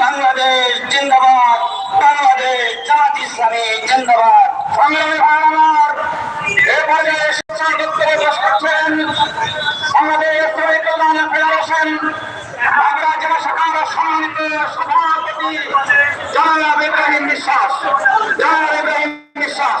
বাংলাদেশ জিন্দাবাদ। বাংলাদেশ জামাত ইসলামী জিন্দাবাদ। সংগ্রামী আমার এ পর্যায়ে শিক্ষা বক্তব্য পেশ করছেন বাংলাদেশ শ্রমিক কল্যাণ ফেডারেশন বাংলা জেলা শাখার সম্মানিত সভাপতি জনাব ইব্রাহিম বিশ্বাস জনাব ইব্রাহিম বিশ্বাস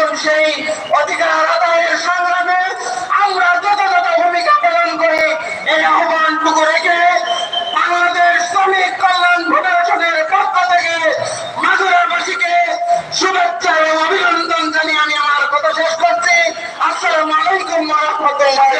আসুন সেই অধিকার আদায়ের সংগ্রামে আমরা যথাযথ ভূমিকা পালন করি এই আহ্বানটুকু রেখে বাংলাদেশ শ্রমিক কল্যাণ ফেডারেশনের পক্ষ থেকে মাগুরাবাসীকে শুভেচ্ছা এবং অভিনন্দন জানিয়ে আমি আমার কথা শেষ করছি। আসসালামু আলাইকুম রাহমাতুল্লাহি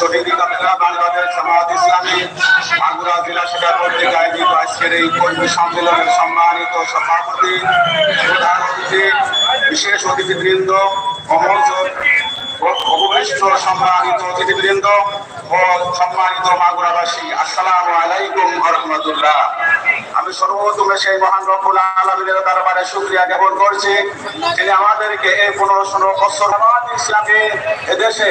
শহীদ বাংলাদেশ জামাত ইসলামী মাগুরা জেলা শাখা কর্তৃক আয়োজিত আজকের সম্মানিত সভাপতি বিশেষ অতিথিবৃন্দ অমরজোর অবশিষ্ট সম্মানিত অতিথিবৃন্দ ও সম্মানিত মাগুরাবাসী আসসালামু আলাইকুম রহমতুল্লাহ আমি সর্বপ্রথমে সেই মহান রব্বুল আলমিনের দরবারে শুক্রিয়া জ্ঞাপন করছি। যিনি আমাদেরকে এই পনেরো ষোলো বছর ইসলামে এদেশে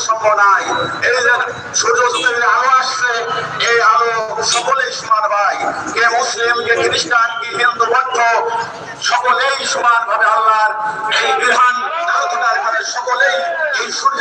বৈষম্য আলো আসছে, এই আলো সকলেই সমান ভাই। কে মুসলিম, কে খ্রিস্টান, কি হিন্দু সকলেই সমান ভাবে আল্লাহর এই বিধান সকলেই এই সূর্য